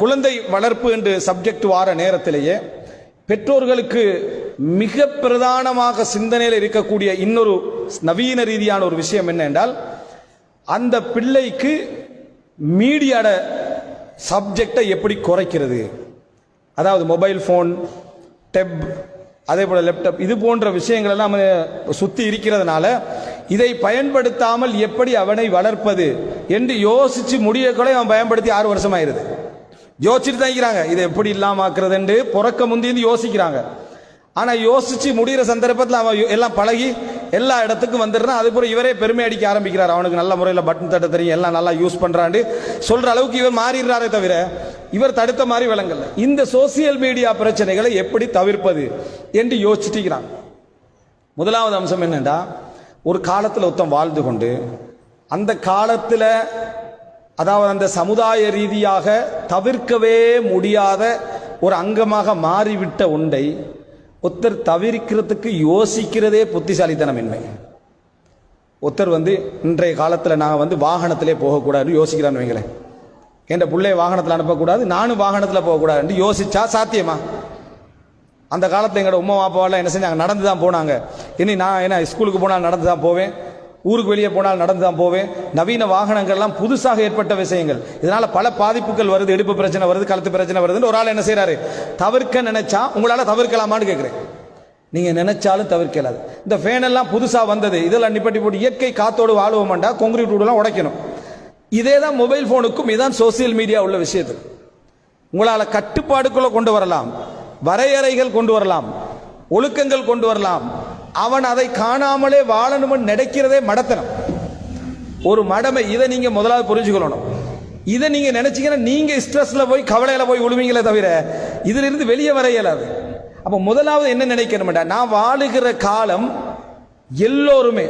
குழந்தை வளர்ப்பு என்று சப்ஜெக்ட் வார நேரத்திலேயே பெற்றோர்களுக்கு மிக பிரதானமாக சிந்தனையில் இருக்கக்கூடிய இன்னொரு நவீன ரீதியான ஒரு விஷயம் என்ன என்றால் அந்த பிள்ளைக்கு மீடியாட சப்ஜெக்டை எப்படி குறைக்கிறது? அதாவது மொபைல் ஃபோன் டெப் அதே போல் லேப்டாப் இது போன்ற விஷயங்கள் எல்லாம் சுற்றி இருக்கிறதுனால இதை பயன்படுத்தாமல் எப்படி அவனை வளர்ப்பது என்று யோசித்து முடியக்கூட அவன் பயன்படுத்தி ஆறு வருஷம் ஆயிடுது யோசிச்சுட்டு தான் இருக்கிறாங்க. இதை எப்படி இல்லாமல் ஆக்குறதுண்டு பிறக்க முந்தின்னு யோசிக்கிறாங்க. ஆனால் யோசிச்சு முடிகிற சந்தர்ப்பத்தில் அவன் யோ- எல்லாம் பழகி எல்லா இடத்துக்கும் வந்துடுறான். அதுக்கப்புறம் இவரே பெருமை அடிக்க ஆரம்பிக்கிறார். அவனுக்கு நல்ல முறையில் பட்டன் தட்ட தெரியும் எல்லாம் நல்லா யூஸ் பண்ணுறாண்டு சொல்கிற அளவுக்கு இவர் மாறிடுறாரே தவிர இவர் தடுத்த மாதிரி விளங்கல இந்த சோசியல் மீடியா பிரச்சனைகளை எப்படி தவிர்ப்பது என்று யோசிச்சுட்டுக்கிறான் முதலாவது அம்சம் என்னென்னா ஒரு காலத்தில் ஒருத்தன் வாழ்ந்து கொண்டு அந்த காலத்தில் அதாவது அந்த சமுதாய ரீதியாக தவிர்க்கவே முடியாத ஒரு அங்கமாக மாறிவிட்ட ஒன்றை ஒருத்தர் தவிர்க்கிறதுக்கு யோசிக்கிறதே புத்திசாலித்தனமின்மை. ஒருத்தர் வந்து இன்றைய காலத்தில் நான் வந்து வாகனத்திலே போகக்கூடாதுன்னு யோசிக்கிறான்னு வைங்களேன். என் பிள்ளைய வாகனத்தில் அனுப்பக்கூடாது நானும் வாகனத்தில் போகக்கூடாதுன்னு யோசிச்சா சாத்தியமா? அந்த காலத்தில் எங்களோட உமா அப்பாவெல்லாம் என்ன செஞ்சாங்க? நடந்து தான் போனாங்க. இனி நான் என்ன ஸ்கூலுக்கு போனால் நடந்து தான் போவேன்? ஊருக்கு வெளியே போனால் நடந்து தான் போவேன். நவீன வாகனங்கள்லாம் புதுசாக ஏற்பட்ட விஷயங்கள். இதனால் பல பாதிப்புகள் வருது இடுப்பு பிரச்சனை வருது கழுத்து பிரச்சனை வருதுன்னு ஒரு ஆள் என்ன செய்கிறாரு தவிர்க்க நினைச்சா உங்களால் தவிர்க்கலாமான்னு கேட்குறேன் நீங்கள் நினைச்சாலும் தவிர்க்கலாது. இந்த ஃபேனெல்லாம் புதுசாக வந்தது. இதெல்லாம் நிப்பட்டி போட்டு இயற்கை காத்தோடு வாழுவோம்டா கொங்கிரீட் வீடுலாம் உடைக்கணும். இதே தான் மொபைல் ஃபோனுக்கும் இதான் சோசியல் மீடியா உள்ள விஷயத்துக்கு உங்களால் கட்டுப்பாடுக்குள்ளே கொண்டு வரலாம். வரையறைகள் கொண்டு வரலாம். ஒழுக்கங்கள் கொண்டு வரலாம். அவன் அதை காணாமலே வாழணும்னு நினைக்கிறதே மடத்தனம். ஒரு மடமை இதை நீங்க முதலாவது புரிஞ்சுக்கணும் இதை நீங்க நினைச்சீங்கன்னா நீங்க ஸ்ட்ரெஸ்ல போய் கவலையில போய் விழுவீங்களே தவிர இதுல இருந்து வெளியே வர இயலாது. அப்ப முதலாவது என்ன நினைக்கணும்டா நான் வாழுகிற காலம் எல்லோருமே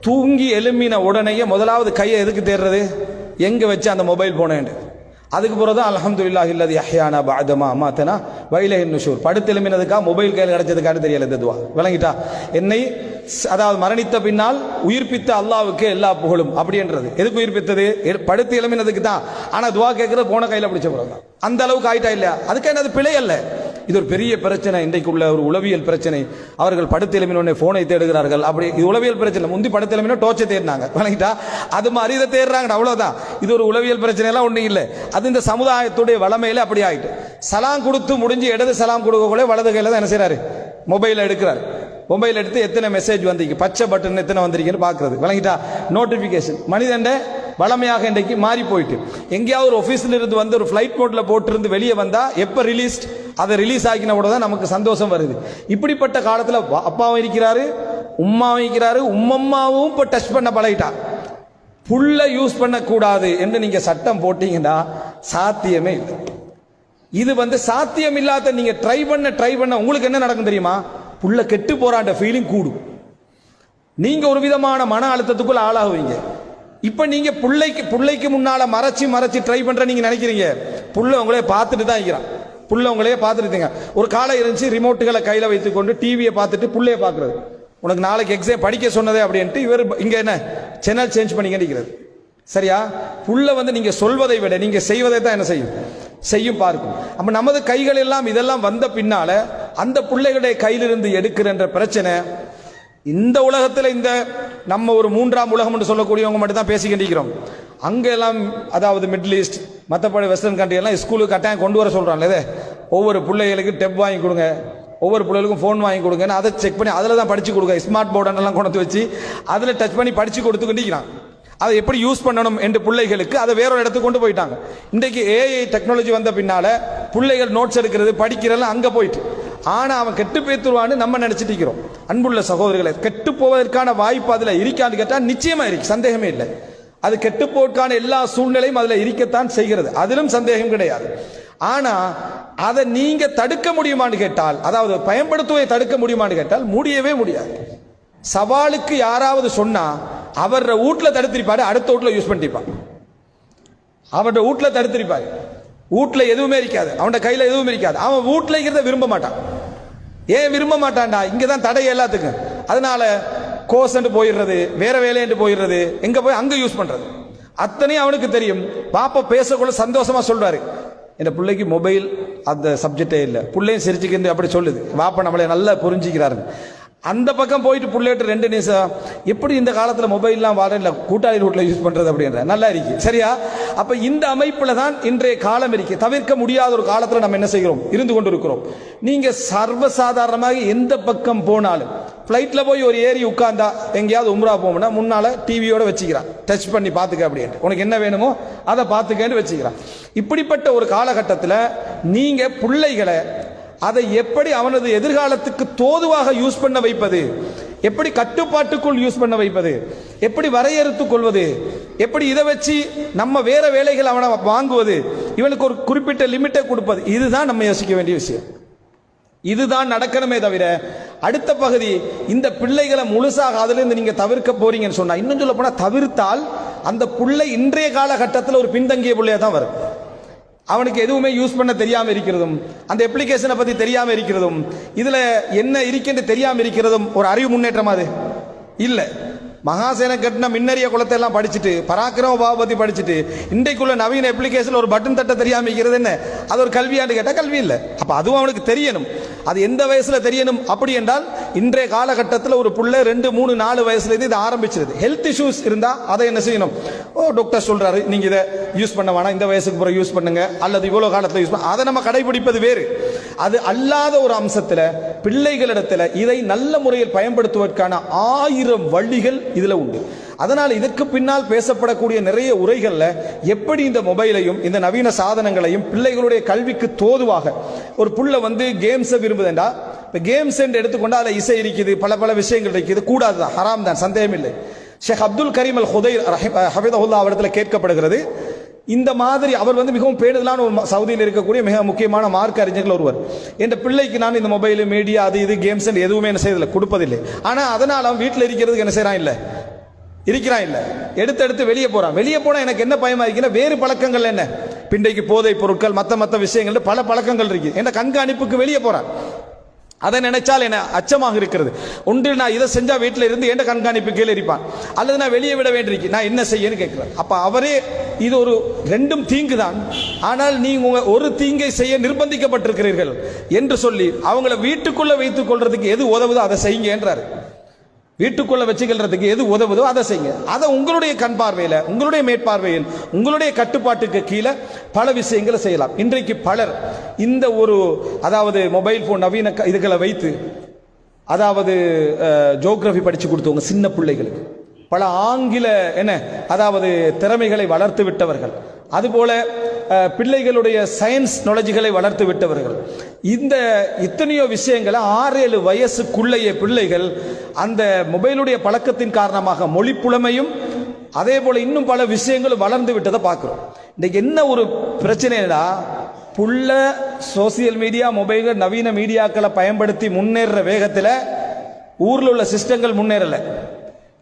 தூங்கி எழும்பின உடனேயே முதலாவது கையை எதுக்கு தேடுறது எங்க வச்சு அந்த மொபைல் போனேன் அதுக்கு பிறகு தான் அல்ஹம்துலில்லாஹ் இல்லது அஹ்யானா பாதமா மாத்தனா வைலஹின் நுஷூர். படுத்து மொபைல் கையில் கிடைச்சதுக்கான்னு தெரியல இந்த துவா. விளங்கிட்டா? என்னை அதாவது மரணித்த பின்னால் உயிர்ப்பித்த அல்லாவுக்கு எல்லா புகழும். அப்படின்றது. எதுக்கு உயிர்ப்பித்தது? எ- படுத்து எழுப்பினதுக்கு தான். ஆனால் துவா கேட்கறது போன கையில் பிடிச்ச பிறகு தான் அந்த அளவுக்கு ஆயிட்டா இல்லையா? அதுக்கு என்னது பிழை அல்ல. இது ஒரு பெரிய பிரச்சனை இன்றைக்கு உள்ள ஒரு உளவியல் பிரச்சனை. அவர்கள் படுத்து எழுப்பினோடனே போனை தேடுகிறார்கள். அப்படி இது உளவியல் பிரச்சனை. முந்தி படுத்து எழுப்பினோ டோர்ச்சை தேடினாங்க. விளங்கிட்டா அது மாதிரி இதை தேடுறாங்க அவ்வளோதான் இது ஒரு உளவியல் பிரச்சனைலாம் ஒன்றும் இல்லை. அது இந்த சமுதாயத்துடைய வளமையில் அப்படி ஆயிட்டு. சலாம் கொடுத்து முடிஞ்சு இடது சலாம் கொடுக்கக்குள்ள வலது கையில் தான் என்ன செய்கிறாரு மொபைல் எடுக்கிறார். மொபைல் எடுத்து எத்தனை மெசேஜ் வந்திருக்கு? பச்சை பட்டன் எத்தனை வந்திருக்குன்னு பார்க்குறது. விளங்கிட்டா நோட்டிஃபிகேஷன் மனிதண்ட வளமையாக இன்றைக்கு மாறி போயிட்டு. எங்கேயாவது ஒரு ஆஃபீஸில் இருந்து வந்து ஒரு ஃப்ளைட் மோட்டில் போட்டிருந்து வெளியே வந்தால் எப்போ ரிலீஸ் அதை ரிலீஸ் ஆக்கின கூட தான் நமக்கு சந்தோஷம் வருது. இப்படிப்பட்ட காலத்தில் அப்பாவும் இருக்கிறாரு உம்மாவும் இருக்கிறாரு உம்மம்மாவும் இப்போ டச் பண்ண பழகிட்டா. புல்ல யூஸ் பண்ணக்கூடாது என்று நீங்கள் சட்டம் போட்டீங்கன்னா சாத்தியமே இல்லை. இது வந்து சாத்தியம் இல்லாத நீங்கள் ட்ரை பண்ண ட்ரை பண்ண உங்களுக்கு என்ன நடக்கும் தெரியுமா? புள்ள கெட்டு போறான்ற ஃபீலிங் கூடும். நீங்க ஒரு விதமான மன அழுத்தத்துக்குள்ள ஆளாகுவீங்க. இப்ப நீங்க பிள்ளைக்கு பிள்ளைக்கு முன்னால மறைச்சு மறைச்சு ட்ரை பண்ற நீங்க நினைக்கிறீங்க. புள்ள உங்களே பார்த்துட்டு தான் இருக்கிறான். புள்ள உங்களே பார்த்துட்டு ஒரு காலம் இருந்துச்சு ரிமோட்டுகளை கையில வைத்துக்கொண்டு டிவியை பார்த்துட்டு புள்ளைய பார்க்குறது. உனக்கு நாளைக்கு எக்ஸாம் படிக்க சொன்னதே அப்படின்ட்டு இவர் இங்க என்ன? சேனல் சேஞ்ச் பண்ணி நிற்கிறது சரியா? புள்ள வந்து நீங்க சொல்வதை விட நீங்க செய்வதை தான் என்ன செய்யும்? செய்யும் பார்க்கும். அப்ப நமது கைகள் எல்லாம் இதெல்லாம் வந்த பின்னால அந்த பிள்ளைகளுடைய கையிலிருந்து எடுக்கிற பிரச்சனை இந்த உலகத்தில் இந்த நம்ம ஒரு மூன்றாம் உலகம் என்று சொல்லக்கூடியவங்க மட்டும் தான் பேசிக்கிட்டிருக்கிறோம். அங்க எல்லாம் அதாவது மிடில் ஈஸ்ட் மற்றபடி வெஸ்டர்ன் கண்ட்ரி எல்லாம் ஸ்கூலுக்கு கட்டாயம் கொண்டு வர சொல்கிறாங்களே இதே. ஒவ்வொரு பிள்ளைகளுக்கு டெப் வாங்கி கொடுங்க. ஒவ்வொரு பிள்ளைகளுக்கும் ஃபோன் வாங்கி கொடுங்கன்னு அதை செக் பண்ணி அதில் தான் படித்து கொடுங்க. ஸ்மார்ட் போர்டெல்லாம் கொண்டு வச்சு அதில் டச் பண்ணி படித்து கொடுத்துக்கிட்டிருக்கிறான். அதை எப்படி யூஸ் பண்ணணும் என்று பிள்ளைகளுக்கு அதை வேற ஒரு இடத்துக்கு கொண்டு போயிட்டாங்க. இன்றைக்கு ஏஐ டெக்னாலஜி வந்த பின்னால் பிள்ளைகள் நோட்ஸ் எடுக்கிறது படிக்கிறதெல்லாம் அங்கே போயிட்டு. ஆனால் அவன் கெட்டு பேத்துருவான்னு நம்ம நினச்சிட்டு இருக்கிறோம். அன்புள்ள சகோதரர்களை கெட்டு போவதற்கான வாய்ப்பு அதில் இருக்கான்னு கேட்டால் நிச்சயமாக இருக்கு சந்தேகமே இல்லை. அது கெட்டு போவதற்கான எல்லா சூழ்நிலையும் அதில் இருக்கத்தான் செய்கிறது அதிலும் சந்தேகம் கிடையாது. ஆனால் அதை நீங்கள் தடுக்க முடியுமான்னு கேட்டால் அதாவது பயன்படுத்துவதை தடுக்க முடியுமான்னு கேட்டால் முடியவே முடியாது. சவாலுக்கு யாராவது சொன்னால் அவர் வீட்ல தடுத்திருப்பாரு அடுத்த வீட்ல யூஸ் பண்ணிப்பான் அவன் வீட்ல தடுத்திருப்பாரு. வீட்ல எதுவுமே இருக்காது அவன் கையில் எதுவுமே இருக்காது. அவன் வீட்ல இருக்கிறத விரும்ப மாட்டான். ஏன் விரும்ப மாட்டான்டா? இங்கே தான் தடை எல்லாத்துக்கும் அதனால கோசன்ட்டு போயிடுறது வேற வேலைன்ட்டு போயிடுறது எங்கே போய் அங்கே யூஸ் பண்ணுறது அத்தனையும் அவனுக்கு தெரியும். பாப்பா பேசக்குள்ள சந்தோஷமாக சொல்றாரு. என் பிள்ளைக்கு மொபைல் அந்த சப்ஜெக்டே இல்லை. பிள்ளையும் சிரிச்சுக்கிட்டு அப்படி சொல்லுது. பாப்பா நம்மளை நல்லா புரிஞ்சுக்கிறாரு. அந்த பக்கம் போயிட்டு புள்ளைட்டு ரெண்டு நிமிஷம் எப்படி இந்த காலத்தில் மொபைல்லாம் வாடல கூட்டாளி ரூட்டில் யூஸ் பண்ணுறது அப்படின்ற நல்லா இருக்கு. சரியா? அப்போ இந்த அமைப்பில் தான் இன்றைய காலம் இருக்கு. தவிர்க்க முடியாத ஒரு காலத்தில் நம்ம என்ன செய்கிறோம்? இருந்து கொண்டு இருக்கிறோம் நீங்கள் சர்வசாதாரணமாக எந்த பக்கம் போனாலும் ஃப்ளைட்டில் போய் ஒரு ஏறி உட்காந்தா எங்கேயாவது உம்ரா போகணும்னா முன்னால் டிவியோட வச்சுக்கிறான். டச் பண்ணி பார்த்துக்க அப்படின்ட்டு. உனக்கு என்ன வேணுமோ அதை பார்த்துக்கன்னு வச்சுக்கிறான். இப்படிப்பட்ட ஒரு காலகட்டத்தில் நீங்கள் பிள்ளைகளை அதை எப்படி அவனது எதிர்காலத்துக்கு தோதுவாக யூஸ் பண்ண வைப்பது? எப்படி கட்டுப்பாட்டுக்குள் யூஸ் பண்ண வைப்பது? எப்படி வரையறுத்துக் கொள்வது? எப்படி இதை வச்சு நம்ம வேற வேலைகள் அவனை வாங்குவது? இவனுக்கு ஒரு குறிப்பிட்ட லிமிட்டை கொடுப்பது. இதுதான் நம்ம யோசிக்க வேண்டிய விஷயம். இதுதான் நடக்கணுமே தவிர அடுத்த பகுதி இந்த பிள்ளைகளை முழுசாக அதிலிருந்து நீங்க தவிர்க்க போறீங்கன்னு சொன்னா இன்னும் சொல்ல போனா தவிர்த்தால் அந்த பிள்ளை இன்றைய காலகட்டத்தில் ஒரு பின்தங்கிய பிள்ளையா தான் வரும். அவனுக்கு எதுவுமே யூஸ் பண்ண தெரியாமல் இருக்கிறதும் அந்த அப்ளிகேஷனை பற்றி தெரியாமல் இருக்கிறதும் இதில் என்ன இருக்குன்னு தெரியாமல் இருக்கிறதும் ஒரு அறிவு முன்னேற்றம் அது? இல்லை. மகாசேன கட்டின மின்னறிய குளத்தை எல்லாம் படிச்சுட்டு பராக்கிரம பாவபதி படிச்சுட்டு இன்றைக்குள்ள நவீன அப்ளிகேஷன் ஒரு பட்டன் தட்ட தெரியாம இருக்கிறது என்ன? அது ஒரு கல்வியாண்டு கேட்டால் கல்வி இல்லை. அப்போ அதுவும் அவனுக்கு தெரியணும். அது எந்த வயசுல தெரியணும்? அப்படி என்றால் இன்றைய காலகட்டத்தில் ஒரு பிள்ளை ரெண்டு மூணு நாலு வயசுல இது ஆரம்பிச்சிருது. ஹெல்த் இஷ்யூஸ் இருந்தா அதை என்ன செய்யணும்? ஓ டாக்டர் சொல்றாரு நீங்க இதை யூஸ் பண்ண வேணாம். இந்த வயசுக்கு பிறகு யூஸ் பண்ணுங்க. அல்லது இவ்வளவு காலத்தில் யூஸ் பண்ண அதை நம்ம கடைபிடிப்பது வேறு. அது அல்லாத ஒரு அம்சத்தில் பிள்ளைகளிடத்தில் இதை நல்ல முறையில் பயன்படுத்துவதற்கான ஆயிரம் வழிகள் இதில் உண்டு. அதனால் இதற்கு பின்னால் பேசப்படக்கூடிய நிறைய உரைகளில் எப்படி இந்த மொபைலையும் இந்த நவீன சாதனங்களையும் பிள்ளைகளுடைய கல்விக்கு தோதுவாக ஒரு புள்ள வந்து கேம்ஸை விரும்புதேண்டா? இப்போ கேம்ஸ் என்று எடுத்துக்கொண்டால் அதில் இசை இருக்குது பல பல விஷயங்கள் இருக்குது. கூடாது தான் ஹராம் தான் சந்தேகம் இல்லை ஷேக் அப்துல் கரீம் அல் ஹுதை ஹபிதஹுல்லா அவரிடத்தில் கேட்கப்படுகிறது. இந்த மாதிரி அவர் வந்து மிகவும் பேணுதலான ஒரு சவுதியில் இருக்கக்கூடிய மிக முக்கியமான மார்க் அறிஞர்கள் ஒருவர். என் பிள்ளைக்கு நான் இந்த மொபைல் மீடியா அது இது கேம்ஸ் எதுவுமே என்ன செய்யறதில்லை. கொடுப்பதில்லை. ஆனால் அதனால் அவன் வீட்டில் இருக்கிறதுக்கு என்ன செய்யறான் இல்லை. இருக்கிறான் இல்லை. எடுத்து எடுத்து வெளியே போறான். வெளியே போனால் எனக்கு என்ன பயமா இருக்குன்னா வேறு பழக்கங்கள் என்ன? பிண்டைக்கு போதை பொருட்கள் மற்ற மற்ற விஷயங்கள் பல பழக்கங்கள் இருக்கு. என்ற கண்காணிப்புக்கு வெளியே போறான். அதை நினைச்சால் என்ன அச்சமாக இருக்கிறது. ஒன்று நான் இதை செஞ்சா வீட்டில் இருந்து எந்த கண்காணிப்பு கீழே இருப்பான் அல்லது நான் வெளியே விட வேண்டியிருக்கு. நான் என்ன செய்யன்னு கேட்கிறேன் அப்ப அவரே இது ஒரு ரெண்டும் தீங்கு தான் ஆனால் நீங்க உங்க ஒரு தீங்கை செய்ய நிர்பந்திக்கப்பட்டிருக்கிறீர்கள் என்று சொல்லி அவங்கள வீட்டுக்குள்ள வைத்துக் கொள்றதுக்கு எது உதவுதோ அதை செய்யுங்க என்றார் வீட்டுக்குள்ள வச்சுக்கிறதுக்கு எது உதவுதோ அதை செய்யுங்க. அதை உங்களுடைய கண் பார்வையில் உங்களுடைய மேற்பார்வையில் உங்களுடைய கட்டுப்பாட்டுக்கு கீழே பல விஷயங்களை செய்யலாம். இன்றைக்கு பலர் இந்த ஒரு அதாவது மொபைல் போன் நவீன க- இதுகளை வைத்து அதாவது ஜோக்ரஃபி படித்து கொடுத்தவங்க சின்ன பிள்ளைகளுக்கு பல ஆங்கில என்ன அதாவது திறமைகளை வளர்த்து விட்டவர்கள். அதுபோல பிள்ளைகளுடைய சயின்ஸ் நாலேஜ்களை வளர்த்து விட்டவர்கள். இந்த இத்தனையோ விஷயங்களை ஆறு ஏழு வயசுக்குள்ளேயே பிள்ளைகள் அந்த மொபைலுடைய பழக்கத்தின் காரணமாக மொழி புலமையும் அதே போல இன்னும் பல விஷயங்களும் வளர்ந்து விட்டதை பார்க்குறோம். இன்னைக்கு என்ன ஒரு பிரச்சனைனா புள்ள சோசியல் மீடியா மொபைல்கள் நவீன மீடியாக்களை பயன்படுத்தி முன்னேறுற வேகத்தில் ஊரில் உள்ள சிஸ்டங்கள் முன்னேறலை.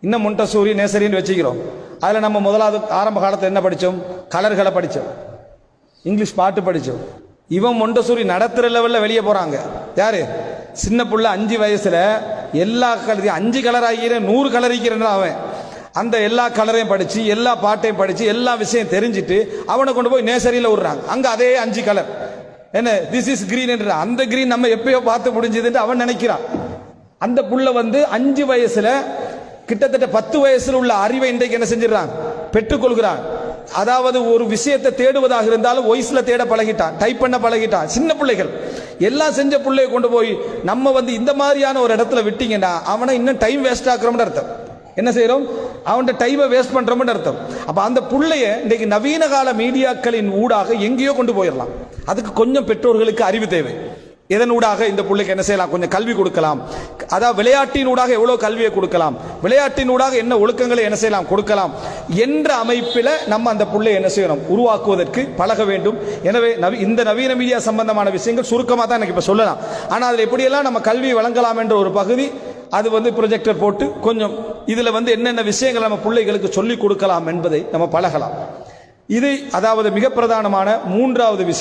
இன்னும் முண்டசூரி நேசரின்னு வச்சுக்கிறோம். அதில் நம்ம முதலாவது ஆரம்ப காலத்தில் என்ன படித்தோம் கலர்களை படித்தோம் இங்கிலீஷ் பாட்டு படித்தோம் இவன் மொண்டசூரி நடத்துகிற லெவலில் வெளியே போகிறாங்க யார்? சின்ன புள்ள அஞ்சு வயசில் எல்லா கலரையும் அஞ்சு கலர் ஆகிறேன் நூறு கலர் ஆகிறேன்னா அவன். அந்த எல்லா கலரையும் படித்து எல்லா பாட்டையும் படித்து எல்லா விஷயம் தெரிஞ்சுட்டு அவனை கொண்டு போய் நேசரியில் விடுறாங்க. அங்கே அதே அஞ்சு கலர் என்ன? திஸ் இஸ் கிரீன் என்ற அந்த கிரீன் நம்ம எப்பயோ பார்த்து முடிஞ்சதுன்னு அவன் நினைக்கிறான். அந்த புள்ள வந்து அஞ்சு வயசுல கிட்டத்தட்ட பத்து வயசுல உள்ள அறிவை இன்றைக்கு என்ன செஞ்சிடறான்? பெற்றுக்கொள்கிறான். அதாவது ஒரு விஷயத்தை தேடுவதாக இருந்தாலும் ஒய்ஸில் தேட பழகிட்டான் டைப் பண்ண பழகிட்டான் சின்ன பிள்ளைகள் எல்லாம் செஞ்ச பிள்ளைய கொண்டு போய் நம்ம வந்து இந்த மாதிரியான ஒரு இடத்துல விட்டீங்கன்னா அவனை இன்னும் டைம் வேஸ்ட் ஆக்குறோம்னு அர்த்தம். என்ன செய்யறோம் அவன்கிட்ட டைமை வேஸ்ட் பண்றோம்னு அர்த்தம். அப்ப அந்த புள்ளைய இன்னைக்கு நவீன கால மீடியாக்களின் ஊடாக எங்கேயோ கொண்டு போயிடலாம். அதுக்கு கொஞ்சம் பெற்றோர்களுக்கு அறிவு தேவை. எதனூடாக இந்த பிள்ளைக்கு என்ன செய்யலாம்? கொஞ்சம் கல்வி கொடுக்கலாம். அதாவது விளையாட்டினூடாக எவ்வளோ கல்வியை கொடுக்கலாம்? விளையாட்டினூடாக என்ன ஒழுக்கங்களை என்ன செய்யலாம்? கொடுக்கலாம். என்ற அமைப்பில் நம்ம அந்த பிள்ளை என்ன செய்யணும்? உருவாக்குவதற்கு பழக வேண்டும். எனவே நவீ- இந்த நவீன மீடியா சம்பந்தமான விஷயங்கள் சுருக்கமாக தான் எனக்கு இப்போ சொல்லலாம். ஆனால் அதில் எப்படியெல்லாம் நம்ம கல்வி வழங்கலாம் என்ற ஒரு பகுதி அது வந்து ப்ரொஜெக்டர் போட்டு கொஞ்சம் இதில் வந்து என்னென்ன விஷயங்கள் நம்ம பிள்ளைகளுக்கு சொல்லிக் கொடுக்கலாம் என்பதை நம்ம பழகலாம். இது அதாவது மிக பிரதானமான மூன்றாவது விஷயம்.